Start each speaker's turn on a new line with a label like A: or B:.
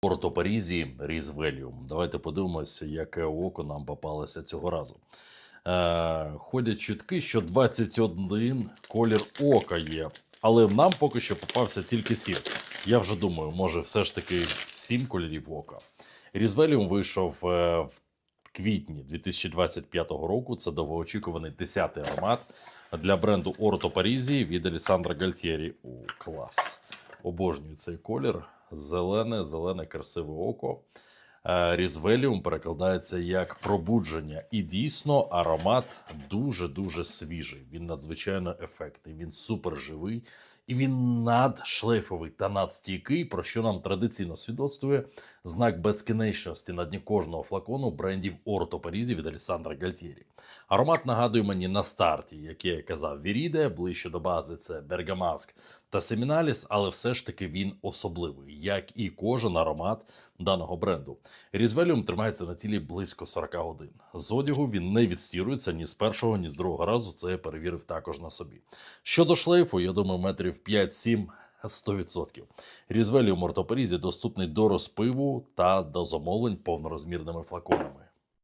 A: Порто Парізі Різвеліум. Давайте подивимося, яке око нам попалося цього разу. Е, ходять чутки, що 21 колір ока є, але нам поки що попався тільки сір. Я вже думаю, може, все ж таки 7 кольорів ока. Різвеліум вийшов е, в квітні 2025 року. Це довгоочікуваний 10-й аромат для бренду Орто Парізі від Алісандра Гальтєрі. У клас. Обожнюю цей колір. Зелене, зелене, красиве око. Е, Різвеліум перекладається як пробудження. І дійсно аромат дуже-дуже свіжий. Він надзвичайно ефектний, він супер живий і він надшлейфовий та надстійкий, про що нам традиційно свідоцтвує знак безкінечності на дні кожного флакону брендів Орто Парізі від Алісандра Гальтєрі. Аромат нагадує мені на старті, як я казав, Віріде, ближче до бази це Бергамаск та Семіналіс, але все ж таки він особливий, як і кожен аромат даного бренду. Різвеліум тримається на тілі близько 40 годин. З одягу він не відстірується ні з першого, ні з другого разу. Це я перевірив також на собі. Щодо шлейфу, я думаю, метрів 5-7 100%. Різвеліум Ортопорізі доступний до розпиву та до замовлень повнорозмірними флаконами.